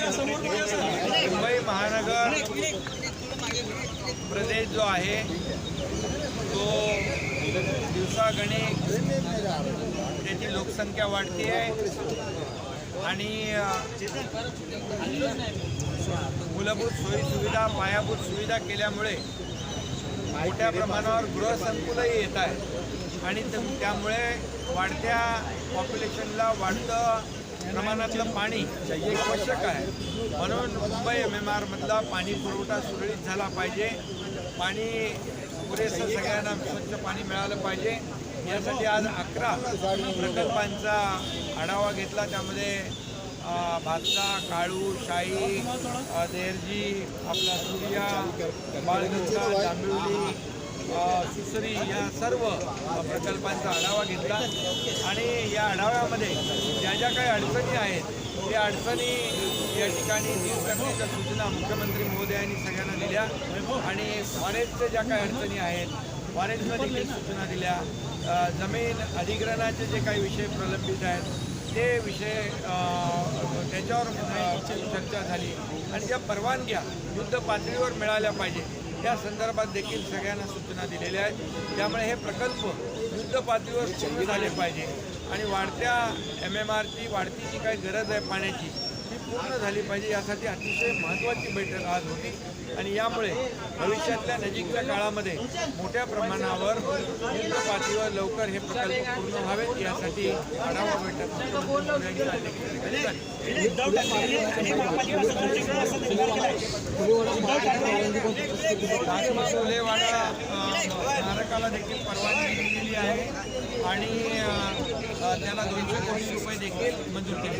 मुंबई महानगर प्रदेश जो आहे तो दिवसागणिक त्याची लोकसंख्या वाढती आहे. आणि मूलभूत सोयीसुविधा पायाभूत सुविधा केल्यामुळे मोठ्या प्रमाणावर गृहसंकुलही येत आहे आणि त्यामुळे वाढत्या पॉप्युलेशनला वाढतं प्रमाणातलं पाणी आवश्यक आहे. म्हणून मुंबई एम एम आरमधला पाणी पुरवठा सुरळीत झाला पाहिजे. पाणी पुरेसं सगळ्यांना स्वच्छ पाणी मिळालं पाहिजे. यासाठी आज अकरा प्रकल्पांचा आढावा घेतला. त्यामध्ये भातसा काळू शाही देरजी आपला सूर्या बाळगंगा जांभिवली सुसरी या सर्व प्रकल्पांचा आढावा घेतला. आणि या आढाव्यामध्ये ज्या ज्या काही अडचणी आहेत त्या अडचणी या ठिकाणी दूर करण्याच्या सूचना मुख्यमंत्री महोदयांनी सगळ्यांना दिल्या. आणि फॉरेस्टच्या ज्या काही अडचणी आहेत फॉरेस्टला देखील सूचना दिल्या. जमीन अधिग्रहणाचे जे काही विषय प्रलंबित आहेत ते विषय त्याच्यावर चर्चा झाली. आणि ज्या परवानग्या युद्ध पातळीवर मिळाल्या पाहिजे त्या संदर्भात देखील सगळ्यांना सूचना दिलेल्या आहेत त्यामुळे हे प्रकल्प युद्ध पातळीवर सुरू झाले पाहिजे आणि वाढत्या एम एम आरची वाढती जी काही गरज आहे पाण्याची ती पूर्ण झाली पाहिजे यासाठी अतिशय महत्त्वाची बैठक आज होती आणि यामुळे भविष्यातल्या नजीकच्या काळामध्ये मोठ्या प्रमाणावर युद्ध पातळीवर लवकर हे प्रकल्प पूर्ण व्हावेत यासाठी आढावा बैठक. उद्धव ठाकरे आणि धारकाला देखील परवानगी दिलेली आहे आणि त्याला दोनशे कोटी रुपये देखील मंजूर केले